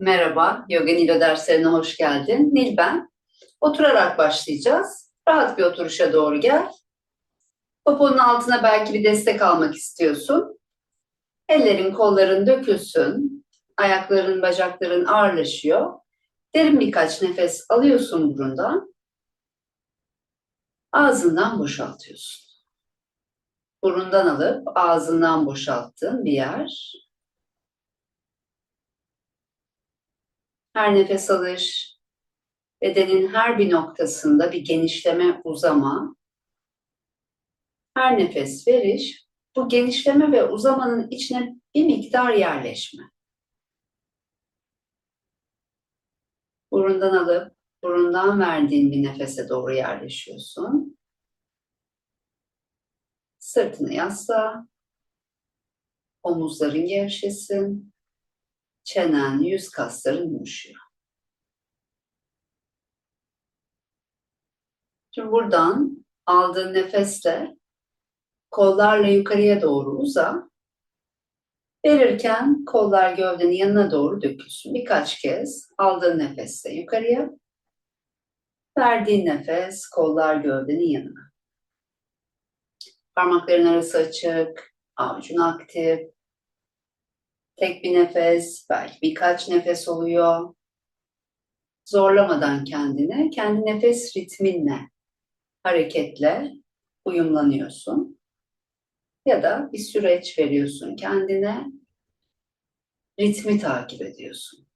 Merhaba, Yoga Nilo derslerine hoş geldin. Nil ben. Oturarak başlayacağız. Rahat bir oturuşa doğru gel. Poponun altına belki bir destek almak istiyorsun. Ellerin, kolların dökülsün. Ayakların, bacakların ağırlaşıyor. Derin birkaç nefes alıyorsun burundan. Ağzından boşaltıyorsun. Burundan alıp ağzından boşalttığın bir yer. Her nefes alış, bedenin her bir noktasında bir genişleme, uzama. Her nefes veriş, bu genişleme ve uzamanın içine bir miktar yerleşme. Burundan alıp, burundan verdiğin bir nefese doğru yerleşiyorsun. Sırtını yasla, omuzların gevşesin, çenen, yüz kasların yumuşuyor. Şimdi buradan aldığın nefesle kollarla yukarıya doğru uza. Verirken kollar gövdenin yanına doğru dökülsün. Birkaç kez aldığın nefesle yukarıya. Verdiğin nefes kollar gövdenin yanına. Parmakların arası açık, avucun aktif. Tek bir nefes, belki birkaç nefes oluyor. Zorlamadan kendine, kendi nefes ritminle, hareketle uyumlanıyorsun. Ya da bir süreç veriyorsun kendine, ritmi takip ediyorsun.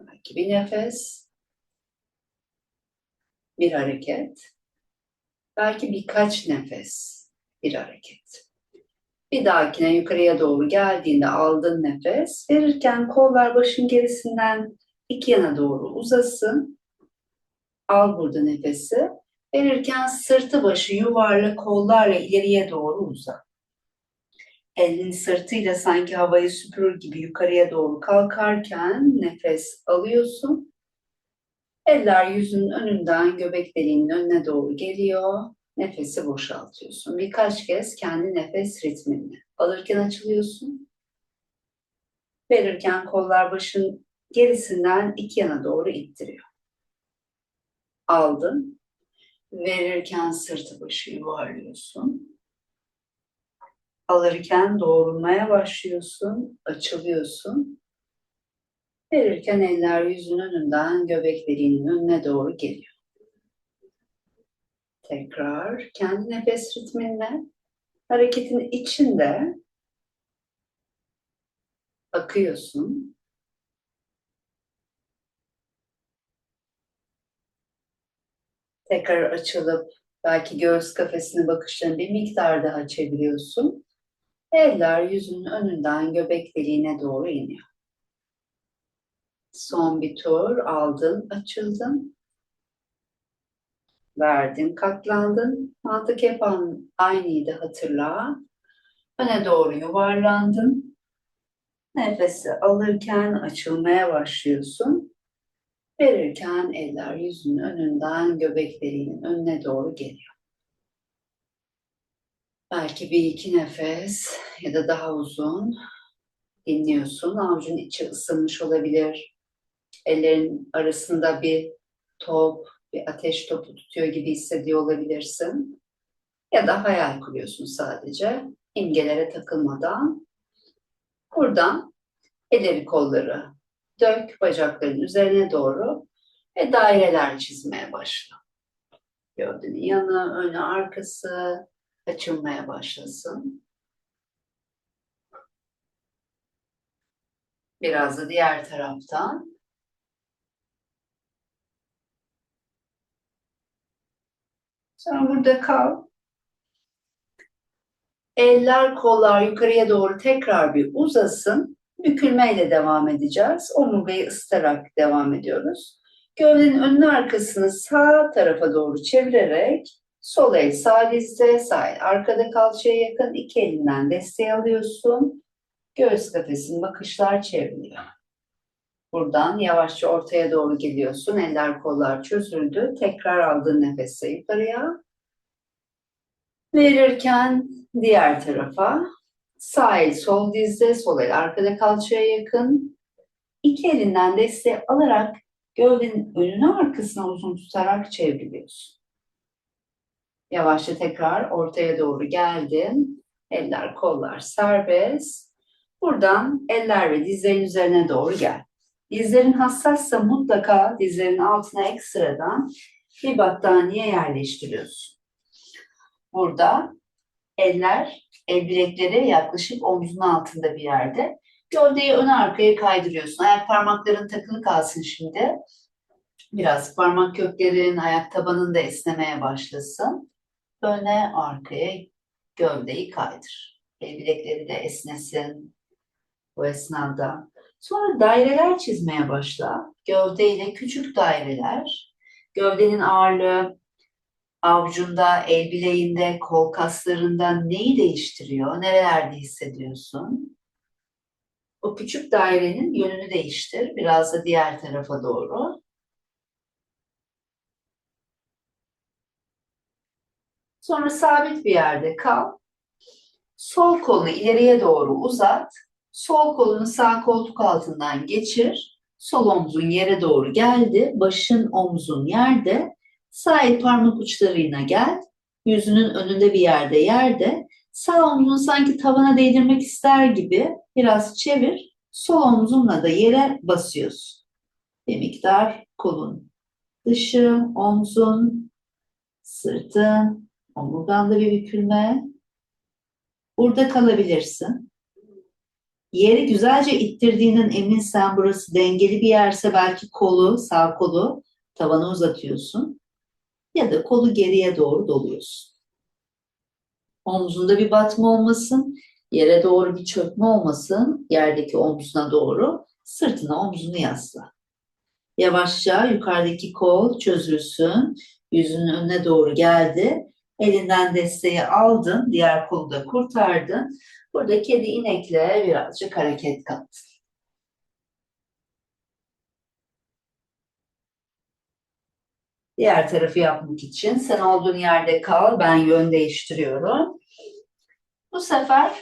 Belki bir nefes, bir hareket, belki birkaç nefes, bir hareket. Bir dahakine yukarıya doğru geldiğinde aldığın nefes, verirken kollar başın gerisinden iki yana doğru uzasın. Al burada nefesi. Verirken sırtı başı yuvarla kollarla ileriye doğru uza. Elin sırtıyla sanki havayı süpürür gibi yukarıya doğru kalkarken nefes alıyorsun. Eller yüzünün önünden göbek deliğinin önüne doğru geliyor. Nefesi boşaltıyorsun. Birkaç kez kendi nefes ritminle. Alırken açılıyorsun. Verirken kollar başın gerisinden iki yana doğru ittiriyor. Aldın. Verirken sırtı başı yuvarlıyorsun. Alırken doğrulmaya başlıyorsun. Açılıyorsun. Verirken eller yüzün önünden göbek deliğinin önüne doğru geliyor. Tekrar kendi nefes ritminle hareketin içinde akıyorsun. Tekrar açılıp belki göğüs kafesini bakışlarını bir miktar daha çeviriyorsun. Eller yüzünün önünden göbek deliğine doğru iniyor. Son bir tur aldın, açıldın verdin, katlandın. Mantık hep aynıydı hatırla. Öne doğru yuvarlandın. Nefesi alırken açılmaya başlıyorsun. Verirken eller yüzünün önünden göbek deliğinin önüne doğru geliyor. Belki bir iki nefes ya da daha uzun dinliyorsun. Avucun içi ısınmış olabilir. Ellerin arasında bir top, bir ateş topu tutuyor gibi hissediyor olabilirsin. Ya da hayal kuruyorsun sadece imgelere takılmadan. Buradan elleri kolları dök bacakların üzerine doğru ve daireler çizmeye başla. Gövdenin yanı, önü, arkası açılmaya başlasın. Biraz da diğer taraftan. Sonra burada kal. Eller, kollar yukarıya doğru tekrar bir uzasın. Bükülmeyle devam edeceğiz. Omurgayı ısıtarak devam ediyoruz. Gövdenin önünü arkasını sağ tarafa doğru çevirerek sol el sağ dizde, sağ el arkada kalçaya yakın iki elinden desteği alıyorsun. Göğüs kafesinin bakışlar çevriliyor. Buradan yavaşça ortaya doğru geliyorsun. Eller kollar çözüldü. Tekrar aldığın nefesle yukarıya. Verirken diğer tarafa. Sağ el sol dizde, sol el arkada kalçaya yakın. İki elinden desteği alarak gövdenin önünü arkasına uzun tutarak çevriliyorsun. Yavaşça tekrar ortaya doğru geldin. Eller, kollar serbest. Buradan eller ve dizlerin üzerine doğru gel. Dizlerin hassassa mutlaka dizlerin altına ekstradan bir battaniye yerleştiriyorsun. Burada eller, el bilekleri yaklaşık omzun altında bir yerde. Gövdeyi ön arkaya kaydırıyorsun. Ayak parmakların takılı kalsın şimdi. Biraz parmak köklerin, ayak tabanın da esnemeye başlasın. Öne arkaya gövdeyi kaydır. El bilekleri de esnesin bu esnada. Sonra daireler çizmeye başla. Gövdeyle küçük daireler. Gövdenin ağırlığı avucunda, el bileğinde, kol kaslarında neyi değiştiriyor? Nerelerde hissediyorsun? O küçük dairenin yönünü değiştir. Biraz da diğer tarafa doğru. Sonra sabit bir yerde kal. Sol kolunu ileriye doğru uzat. Sol kolunu sağ koltuk altından geçir. Sol omzun yere doğru geldi. Başın omzun yerde. Sağ el parmak uçlarına gel. Yüzünün önünde bir yerde yerde. Sağ omzunu sanki tavana değdirmek ister gibi biraz çevir. Sol omzunla da yere basıyorsun. Bir miktar kolun dışı, omzun, sırtın, omurganda bir bükülme. Burada kalabilirsin. Yeri güzelce ittirdiğinin eminsen burası dengeli bir yerse belki kolu, sağ kolu tavana uzatıyorsun. Ya da kolu geriye doğru doluyorsun. Omzunda bir batma olmasın, yere doğru bir çökme olmasın, yerdeki omzuna doğru, sırtına omzunu yasla. Yavaşça yukarıdaki kol çözülsün, yüzünün önüne doğru geldi. Elinden desteği aldın, diğer kolu da kurtardın. Burada kedi inekle birazcık hareket kattın. Diğer tarafı yapmak için sen olduğun yerde kal, ben yön değiştiriyorum. Bu sefer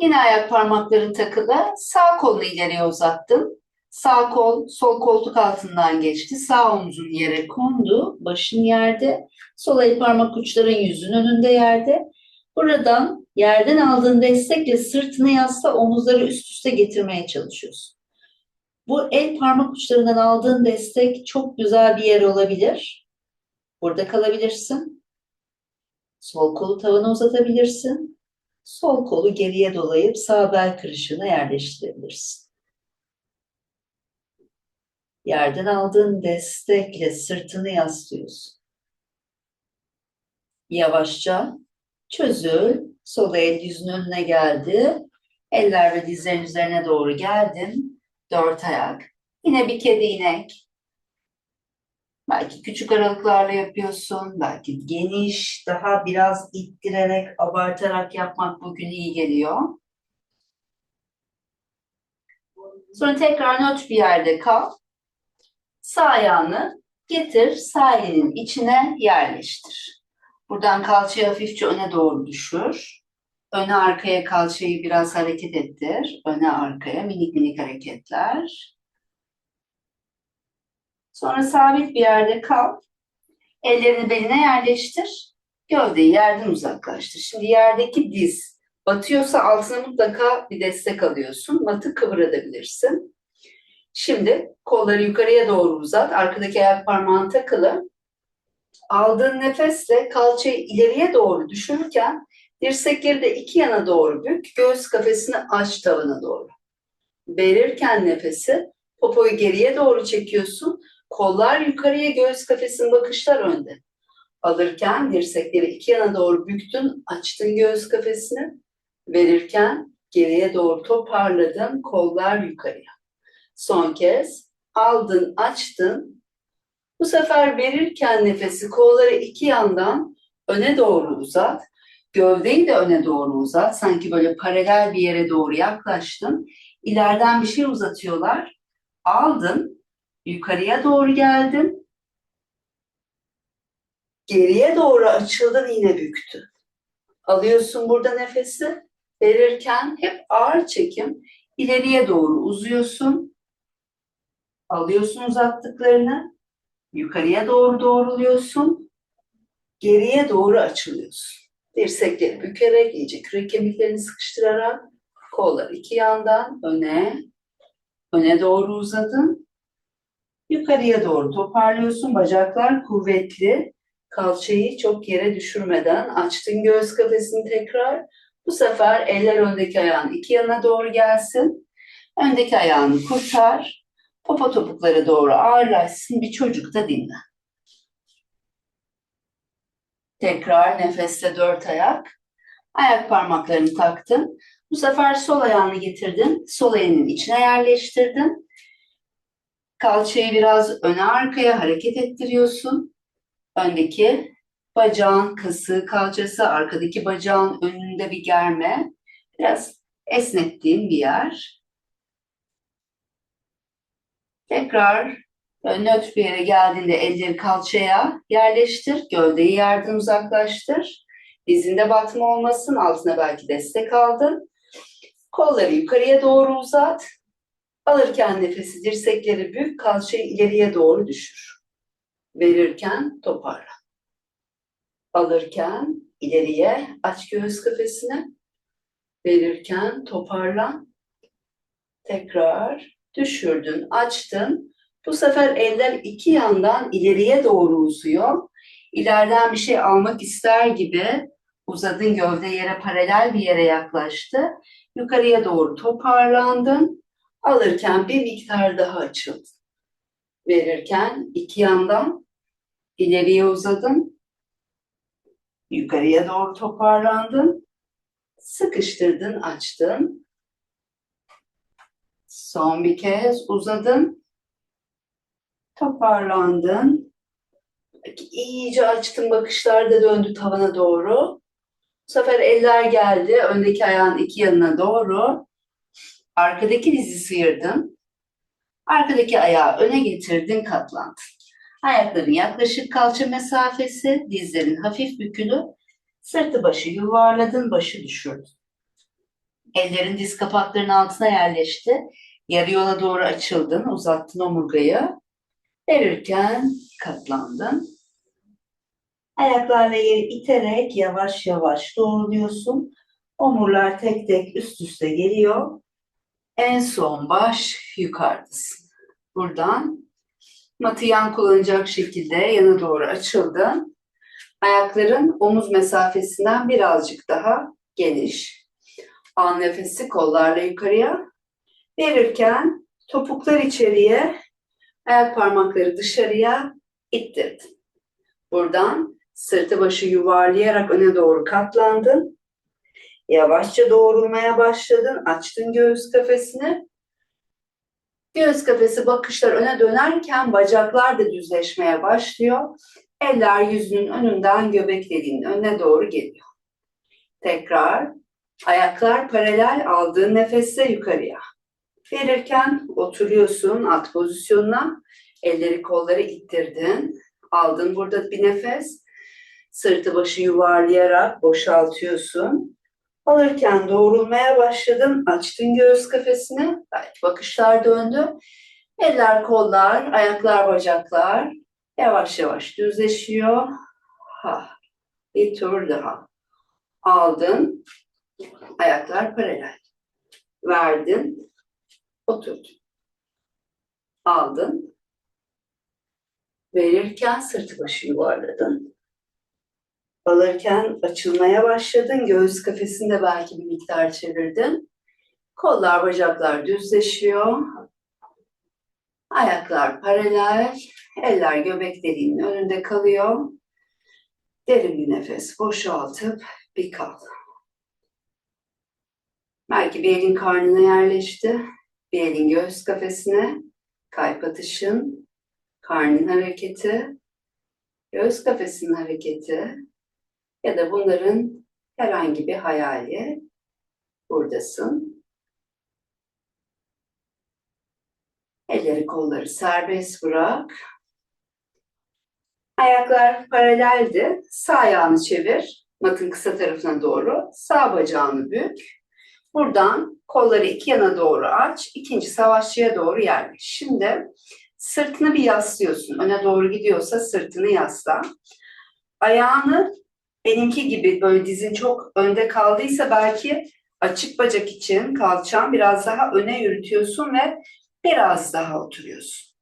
yine ayak parmakların takılı, sağ kolunu ileriye uzattın. Sağ kol sol koltuk altından geçti, sağ omzun yere kondu, başın yerde, sol el parmak uçların yüzün önünde yerde. Buradan yerden aldığın destekle sırtını yasla, omuzları üst üste getirmeye çalışıyorsun. Bu el parmak uçlarından aldığın destek çok güzel bir yer olabilir. Burada kalabilirsin. Sol kolu tavana uzatabilirsin. Sol kolu geriye dolayıp sağ bel kırışığına yerleştirebilirsin. Yerden aldığın destekle sırtını yaslıyorsun. Yavaşça çözül. Sol el yüzün önüne geldi. Eller ve dizlerin üzerine doğru geldin. Dört ayak. Yine bir kedi inek. Belki küçük aralıklarla yapıyorsun. Belki geniş, daha biraz ittirerek, abartarak yapmak bugün iyi geliyor. Sonra tekrar nötr bir yerde kal. Sağ ayağını getir, sağ elinin içine yerleştir. Buradan kalçayı hafifçe öne doğru düşür. Öne arkaya kalçayı biraz hareket ettir. Öne arkaya minik minik hareketler. Sonra sabit bir yerde kal. Ellerini beline yerleştir. Gövdeyi yerden uzaklaştır. Şimdi yerdeki diz batıyorsa altına mutlaka bir destek alıyorsun. Matı kıvırabilirsin. Şimdi kolları yukarıya doğru uzat. Arkadaki ayak parmağın takılı. Aldığın nefesle kalçayı ileriye doğru düşürürken dirsekleri de iki yana doğru bük. Göğüs kafesini aç tavana doğru. Verirken nefesi popoyu geriye doğru çekiyorsun. Kollar yukarıya göğüs kafesin bakışlar önde. Alırken dirsekleri iki yana doğru büktün, açtın göğüs kafesini. Verirken geriye doğru toparladın, kollar yukarıya. Son kez aldın, açtın. Bu sefer verirken nefesi kolları iki yandan öne doğru uzat. Gövdeyi de öne doğru uzat. Sanki böyle paralel bir yere doğru yaklaştın. İleriden bir şey uzatıyorlar. Aldın, yukarıya doğru geldin. Geriye doğru açıldın yine büktün. Alıyorsun burada nefesi. Verirken hep ağır çekim ileriye doğru uzuyorsun Alıyorsun uzattıklarını. Yukarıya doğru doğruluyorsun. Geriye doğru açılıyorsun. Dirsekleri bükerek, iyice kürek kemiklerini sıkıştırarak kollar iki yandan öne, öne doğru uzadın. Yukarıya doğru toparlıyorsun. Bacaklar kuvvetli. Kalçayı çok yere düşürmeden açtın göğüs kafesini tekrar. Bu sefer eller öndeki ayağın iki yana doğru gelsin. Öndeki ayağını kurtar. Popo topuklara doğru ağırlaşsın. Bir çocukta dinle. Tekrar nefesle dört ayak. Ayak parmaklarını taktın. Bu sefer sol ayağını getirdin. Sol elinin içine yerleştirdin. Kalçayı biraz öne arkaya hareket ettiriyorsun. Öndeki bacağın kası, kalçası, arkadaki bacağın önünde bir germe. Biraz esnettiğin bir yer. Tekrar nötr bir yere geldiğinde elleri kalçaya yerleştir. Gövdeyi yerden uzaklaştır. Dizinde batma olmasın. Altına belki destek aldın. Kolları yukarıya doğru uzat. Alırken nefesi dirsekleri bük, kalçayı ileriye doğru düşür. Verirken toparla. Alırken ileriye aç göğüs kafesini. Verirken toparla. Tekrar düşürdün, açtın. Bu sefer eller iki yandan ileriye doğru uzuyor. İleriden bir şey almak ister gibi uzadın gövde yere paralel bir yere yaklaştı. Yukarıya doğru toparlandın. Alırken bir miktar daha açıldın. Verirken iki yandan ileriye uzadın. Yukarıya doğru toparlandın. Sıkıştırdın, açtın. Son bir kez uzadın. Toparlandın. İyice açtın, bakışlar da döndü tavana doğru. Bu sefer eller geldi, öndeki ayağın iki yanına doğru. Arkadaki dizi sıyırdın. Arkadaki ayağı öne getirdin, katlandın. Ayakların yaklaşık kalça mesafesi, dizlerin hafif bükülü. Sırtı başı yuvarladın, başı düşürdün. Ellerin diz kapaklarının altına yerleşti. Yarı yola doğru açıldın, uzattın omurgayı. Verirken katlandın. Ayaklarla yeri iterek yavaş yavaş doğruluyorsun. Omurlar tek tek üst üste geliyor. En son baş yukarıdasın. Buradan matı yan kullanacak şekilde yana doğru açıldın. Ayakların omuz mesafesinden birazcık daha geniş. Al nefesi kollarla yukarıya. Verirken topuklar içeriye, ayak parmakları dışarıya ittirdin. Buradan sırtı başı yuvarlayarak öne doğru katlandın. Yavaşça doğrulmaya başladın. Açtın göğüs kafesini. Göğüs kafesi bakışlar öne dönerken bacaklar da düzleşmeye başlıyor. Eller yüzünün önünden göbek deliğinin önüne doğru geliyor. Tekrar ayaklar paralel aldığın nefesle yukarıya. Verirken oturuyorsun at pozisyonuna. Elleri kolları ittirdin. Aldın burada bir nefes. Sırtı başı yuvarlayarak boşaltıyorsun. Alırken doğrulmaya başladın. Açtın göğüs kafesini. Belki bakışlar döndü. Eller, kollar, ayaklar, bacaklar yavaş yavaş düzleşiyor. Ha. Bir tur daha. Aldın. Ayaklar paralel. Verdin. Oturdun. Aldın. Verirken sırtı başı yuvarladın. Alırken açılmaya başladın. Göğüs kafesinde belki bir miktar çevirdin. Kollar, bacaklar düzleşiyor. Ayaklar paralel. Eller göbek deliğinin önünde kalıyor. Derin bir nefes boşaltıp bir kal. Belki bir elin karnına yerleşti. Bir elin göğüs kafesine. Kalp atışın, karnın hareketi, göğüs kafesinin hareketi ya da bunların herhangi bir hayali buradasın. Elleri kolları serbest bırak. Ayaklar paraleldi. Sağ ayağını çevir. Matın kısa tarafına doğru. Sağ bacağını bük. Buradan kolları iki yana doğru aç. ikinci savaşçıya doğru yerleş. Şimdi sırtını bir yaslıyorsun. Öne doğru gidiyorsa sırtını yasla. Ayağını benimki gibi böyle dizin çok önde kaldıysa belki açık bacak için kalçan biraz daha öne yürütüyorsun ve biraz daha oturuyorsun.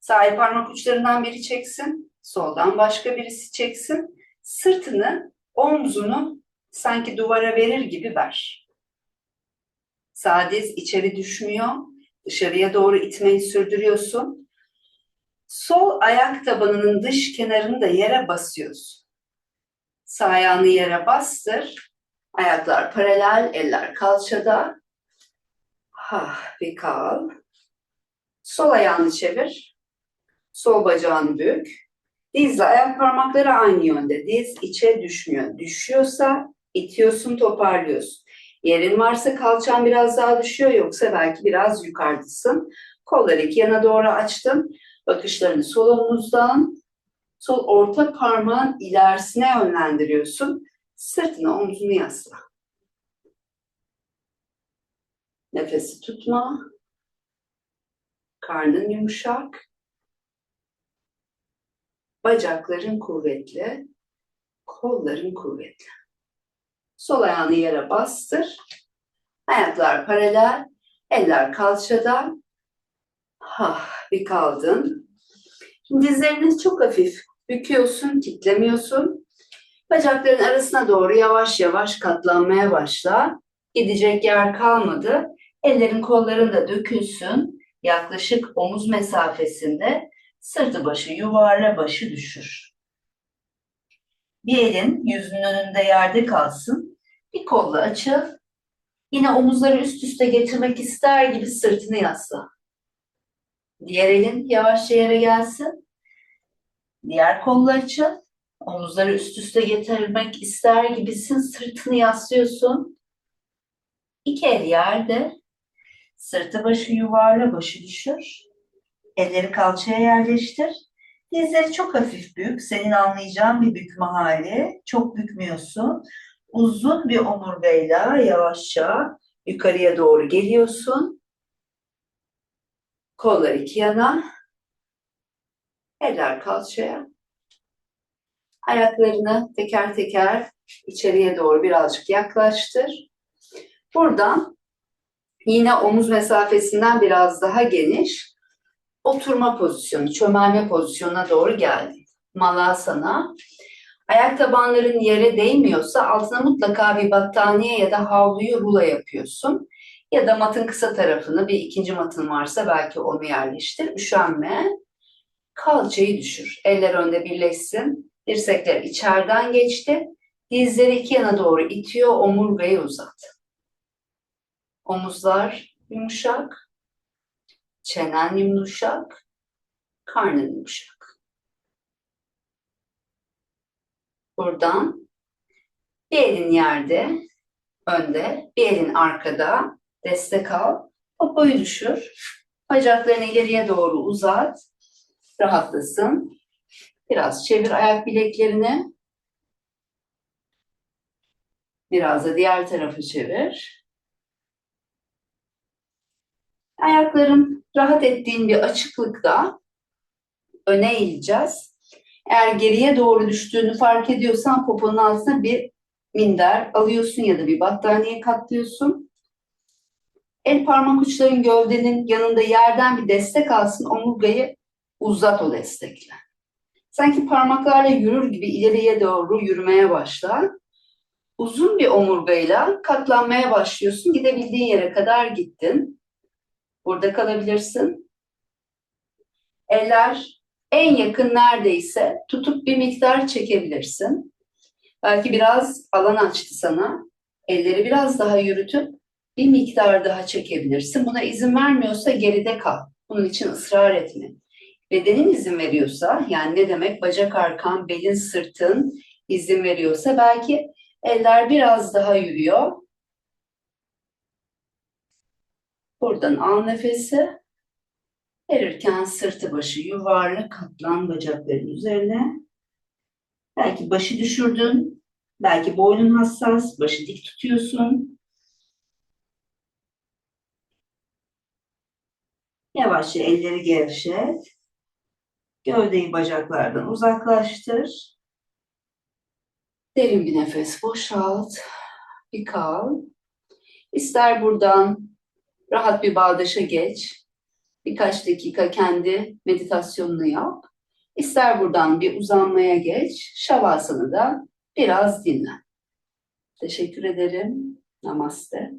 Sağ parmak uçlarından biri çeksin, soldan başka birisi çeksin. Sırtını, omzunu sanki duvara verir gibi ver. Sağ diz içeri düşmüyor, dışarıya doğru itmeyi sürdürüyorsun. Sol ayak tabanının dış kenarını da yere basıyorsun. Sağ ayağını yere bastır. Ayaklar paralel, eller kalçada. Ha, bir kal. Sol ayağını çevir. Sol bacağını bük. Dizle ayak parmakları aynı yönde. Diz içe düşmüyor. Düşüyorsa itiyorsun, toparlıyorsun. Yerin varsa kalçan biraz daha düşüyor yoksa belki biraz yukarıdasın. Kolları iki yana doğru açtın. Bakışlarını sol omuzdan sol orta parmağın ilerisine yönlendiriyorsun. Sırtına omzunu yasla. Nefesi tutma. Karnın yumuşak. Bacakların kuvvetli. Kolların kuvvetli. Sol ayağını yere bastır. Ayaklar paralel. Eller kalçada. Ha, bir kaldın. Şimdi dizlerini çok hafif büküyorsun, kitlemiyorsun. Bacakların arasına doğru yavaş yavaş katlanmaya başla. Gidecek yer kalmadı. Ellerin kolların da dökülsün. Yaklaşık omuz mesafesinde sırtı başı yuvarla başı düşür. Bir elin yüzünün önünde yerde kalsın. Bir kolla açıl. Yine omuzları üst üste getirmek ister gibi sırtını yasla. Diğer elin yavaşça yere gelsin. Diğer kolla açıl. Omuzları üst üste getirmek ister gibisin. Sırtını yaslıyorsun. İki el yerde. Sırtı başı yuvarla başı düşür. Elleri kalçaya yerleştir. Dizleri çok hafif bük. Senin anlayacağın bir bükme hali. Çok bükmüyorsun. Uzun bir omurgayla yavaşça yukarıya doğru geliyorsun. Kollar iki yana. Eller kalçaya. Ayaklarını teker teker içeriye doğru birazcık yaklaştır. Buradan yine omuz mesafesinden biraz daha geniş oturma pozisyonu, çömelme pozisyonuna doğru geldin. Malasana. Ayak tabanların yere değmiyorsa altına mutlaka bir battaniye ya da havluyu rulo yapıyorsun. Ya da matın kısa tarafını bir ikinci matın varsa belki onu yerleştir. Üşenme. Kalçayı düşür. Eller önde birleşsin. Dirsekler içeriden geçti. Dizleri iki yana doğru itiyor. Omurgayı uzat. Omuzlar yumuşak. Çenen yumuşak. Karnın yumuşak. Buradan bir elin yerde, önde, bir elin arkada. Destek al. Popoyu düşür. Bacaklarını ileriye doğru uzat. Rahatlasın. Biraz çevir ayak bileklerini. Biraz da diğer tarafı çevir. Ayakların rahat ettiğin bir açıklıkta öne eğileceğiz. Eğer geriye doğru düştüğünü fark ediyorsan poponun altına bir minder alıyorsun ya da bir battaniye katlıyorsun. El parmak uçların gövdenin yanında yerden bir destek alsın. Omurgayı uzat o destekle. Sanki parmaklarla yürür gibi ileriye doğru yürümeye başla. Uzun bir omurgayla katlanmaya başlıyorsun. Gidebildiğin yere kadar gittin. Burada kalabilirsin. Eller en yakın neredeyse tutup bir miktar çekebilirsin. Belki biraz alan açtı sana. Elleri biraz daha yürütüp bir miktar daha çekebilirsin. Buna izin vermiyorsa geride kal. Bunun için ısrar etme. Bedenin izin veriyorsa, yani ne demek bacak arkan, belin, sırtın izin veriyorsa belki eller biraz daha yürüyor. Buradan al nefesi. Verirken sırtı başı yuvarla katlan bacakların üzerine. Belki başı düşürdün. Belki boynun hassas. Başı dik tutuyorsun. Yavaşça elleri gevşet. Gövdeyi bacaklardan uzaklaştır. Derin bir nefes boşalt. Bir kal. İster buradan rahat bir bağdaşa geç. Birkaç dakika kendi meditasyonunu yap. İster buradan bir uzanmaya geç. Şavasanı da biraz dinlen. Teşekkür ederim. Namaste.